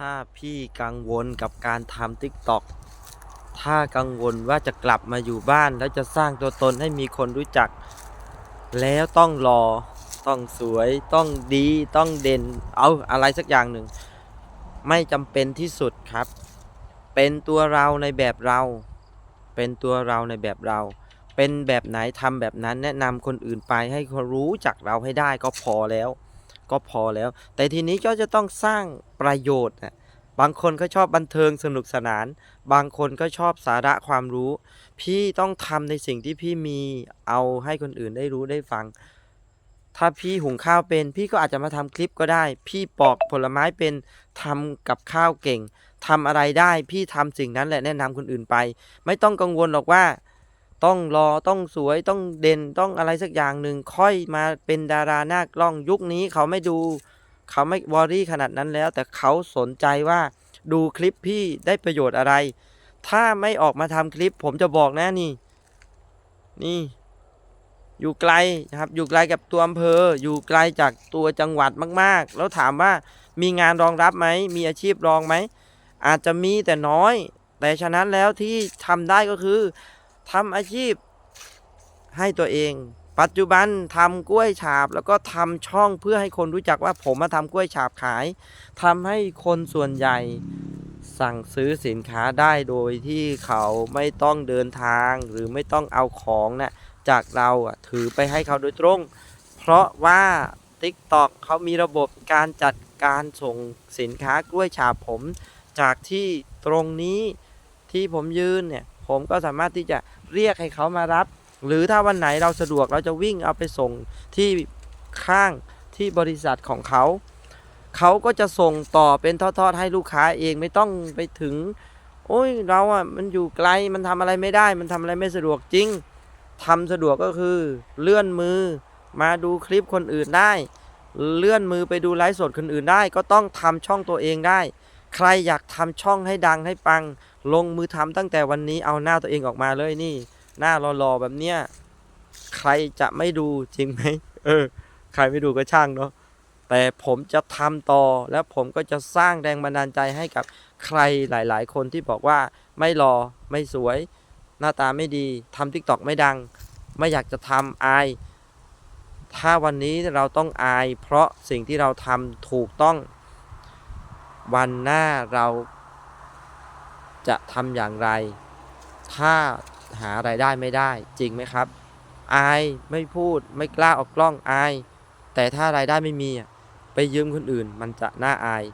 ถ้าพี่กังวลกับการทำ TikTok ถ้ากังวลว่าจะกลับมาอยู่บ้านแล้วจะสร้างตัวตนให้มีคนรู้จัก แล้วต้องรอ ต้องสวย ต้องดี ต้องเด่น เอาอะไรสักอย่างหนึ่ง ไม่จำเป็นที่สุดครับ เป็นตัวเราในแบบเรา เป็นตัวเราในแบบเรา เป็นแบบไหนทำแบบนั้นแนะนำคนอื่นไปให้เขารู้จักเราให้ได้ก็พอแล้ว ก็พอแล้ว แต่ทีนี้ก็จะต้องสร้างประโยชน์นะบางคนก็ชอบบันเทิงสนุกสนาน บางคนก็ชอบสาระความรู้ พี่ต้องทำในสิ่งที่พี่มีเอาให้คนอื่นได้รู้ได้ฟัง ถ้าพี่หุงข้าวเป็น พี่ก็อาจจะมาทำคลิปก็ได้ พี่ปอกผลไม้เป็นทำกับข้าวเก่งทำอะไรได้ พี่ทำสิ่งนั้นแหละแนะนำคนอื่นไป ไม่ต้องกังวลหรอกว่า ต้องรอต้องสวยต้องเด่นต้องอะไรสักอย่างหนึ่งค่อยมาเป็นดาราหน้ากล้องยุคนี้เขาไม่ดูเขาไม่วอรี่ขนาดนั้นแล้ว แต่เขาสนใจว่าดูคลิปพี่ได้ประโยชน์อะไร ถ้าไม่ออกมาทำคลิป ผมจะบอกนะนี่ นี่ อยู่ไกลนะครับ อยู่ไกลกับตัวอำเภอ อยู่ไกลจากตัวจังหวัดมาก ๆ แล้วถามว่ามีงานรองรับไหม มีอาชีพรองไหม อาจจะมีแต่น้อย แต่ฉะนั้นแล้วที่ทำได้ก็คือ ทำอาชีพให้ตัวเอง ปัจจุบันทำกล้วยฉาบ แล้วก็ทำช่องเพื่อให้คนรู้จักว่าผมมาทำกล้วยฉาบขายทำให้คนส่วนใหญ่สั่งซื้อสินค้าได้โดยที่เขาไม่ต้องเดินทางหรือไม่ต้องเอาของนะ่ะจากเราถือไปให้เขาโดยตรง เพราะว่า TikTok เขามีระบบการจัดการส่งสินค้ากล้วยฉาบผม จากที่ตรงนี้ที่ผมยืนเนี่ย ผมก็สามารถที่จะเรียกให้เขามารับ หรือถ้าวันไหนเราสะดวกเราจะวิ่งเอาไปส่งที่ข้างที่บริษัทของเขา เขาก็จะส่งต่อเป็นทอดๆให้ลูกค้าเองไม่ต้องไปถึง โอ้ยเราอะมันอยู่ไกลมันทำอะไรไม่ได้ มันทำอะไรไม่สะดวกจริงทำสะดวกก็คือเลื่อนมือมาดูคลิปคนอื่นได้ เลื่อนมือไปดูไลฟ์สดคนอื่นได้ ก็ต้องทำช่องตัวเองได้ ใครอยากทำช่องให้ดังให้ปัง ลงมือทำตั้งแต่วันนี้เอาหน้าตัวเองออกมาเลยนี่ หน้ารอๆแบบเนี้ยใครจะไม่ดูจริงไหมเออ ใครไม่ดูก็ช่างเนาะแต่ผมจะทำต่อแล้วผมก็จะสร้างแรงบันดาลใจให้กับใครหลาย ๆ คนที่บอกว่าไม่รอไม่สวย หน้าตาไม่ดีทำทิกตอกไม่ดัง ไม่อยากจะทำอาย ถ้าวันนี้เราต้องอาย เพราะสิ่งที่เราทำถูกต้อง วันหน้าเราจะทำอย่างไร ถ้าหาไรายได้ไม่ได้จริงไหมครับ อายไม่พูดไม่กล้าออกกล้องอาย แต่ถ้ารายได้ไม่มีไปยืมคนอื่นมันจะน่าอาย